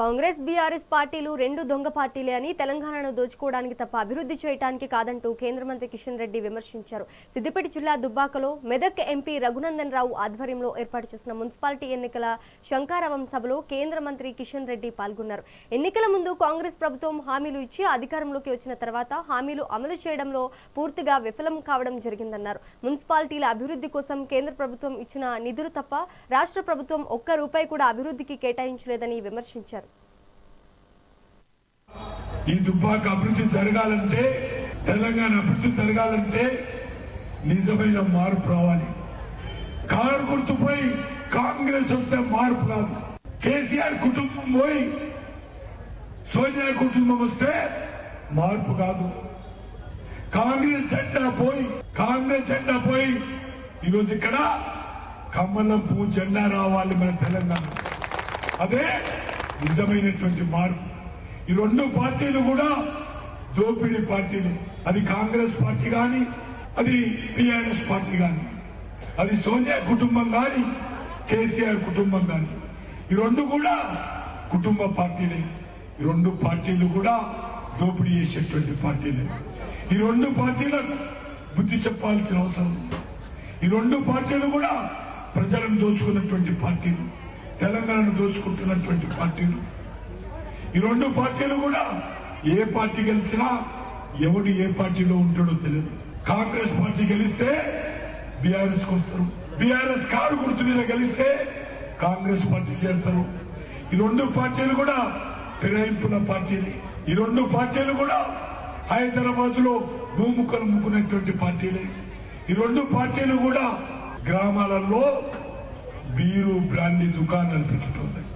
Congress BRS పార్టీలు రెండు దొంగ పార్టీలే అని తెలంగాణను దోచుకోవడానికి తప్ప అభివృద్ధి చేయడానికి కాదంటూ కేంద్ర మంత్రి కిషన్ రెడ్డి విమర్శించారు. సిద్దిపేట జిల్లా దుబ్బాకలో మెదక్ ఎంపీ రఘునందన్ రావు ఆధ్వర్యంలో ఏర్పాటు చేసిన మున్సిపాలిటీ ఎన్నికల శంకారవం సభలో కేంద్ర మంత్రి కిషన్ రెడ్డి పాల్గొన్నారు. ఎన్నికల ముందు కాంగ్రెస్ ప్రభుత్వం హామీలు ఇచ్చి అధికారంలోకి వచ్చిన తర్వాత హామీలు అమలు చేయడంలో పూర్తిగా విఫలం కావడం జరిగిందన్నారు. మున్సిపాలిటీల అభివృద్ధి కోసం కేంద్ర ప్రభుత్వం ఇచ్చిన నిధులు తప్ప రాష్ట్ర ప్రభుత్వం ఒక్క రూపాయి కూడా అభివృద్ధికి కేటాయించలేదని విమర్శించారు. ఈ దుబ్బాక అభివృద్ధి జరగాలంటే తెలంగాణ అభివృద్ధి జరగాలంటే నిజమైన మార్పు రావాలి. కారు గుర్తుపై కాంగ్రెస్ వస్తే మార్పు రాదు. కేసీఆర్ కుటుంబం పోయి సోనియా కుటుంబం వస్తే మార్పు కాదు. కాంగ్రెస్ జెండా పోయి కాంగ్రెస్ జెండా పోయి ఈరోజు ఇక్కడ కమ్మలం పువ్వు జెండా రావాలి మన తెలంగాణ. అదే నిజమైనటువంటి మార్పు. ఈ రెండు పార్టీలు కూడా దోపిడీ పార్టీలు. అది కాంగ్రెస్ పార్టీ కానీ అది టిఆర్ఎస్ పార్టీ కానీ అది సోనియా కుటుంబం కానీ కేసీఆర్ కుటుంబం కానీ ఈ రెండు కూడా కుటుంబ పార్టీలే. ఈ రెండు పార్టీలు కూడా దోపిడీ చేసేటువంటి పార్టీలే. ఈ రెండు పార్టీలకు బుద్ధి చెప్పాల్సిన అవసరం ఈ రెండు పార్టీలు కూడా ప్రజలను దోచుకున్నటువంటి పార్టీలు తెలంగాణను దోచుకుంటున్నటువంటి పార్టీలు. ఈ రెండు పార్టీలు కూడా ఏ పార్టీ గెలిచినా ఎవడు ఏ పార్టీలో ఉంటాడో తెలియదు. కాంగ్రెస్ పార్టీ గెలిస్తే బీఆర్ఎస్కు వస్తారు. బీఆర్ఎస్ కారు గుర్తు మీద గెలిస్తే కాంగ్రెస్ పార్టీకి వెళ్తారు ఈ రెండు పార్టీలు కూడా ఫిరాయింపుల పార్టీలు. ఈ రెండు పార్టీలు కూడా హైదరాబాద్లో భూముఖలు ముక్కునేటువంటి పార్టీలే. ఈ రెండు పార్టీలు కూడా గ్రామాలలో బీరు బ్రాండీ దుకాణాలు పెట్టుతున్నాయి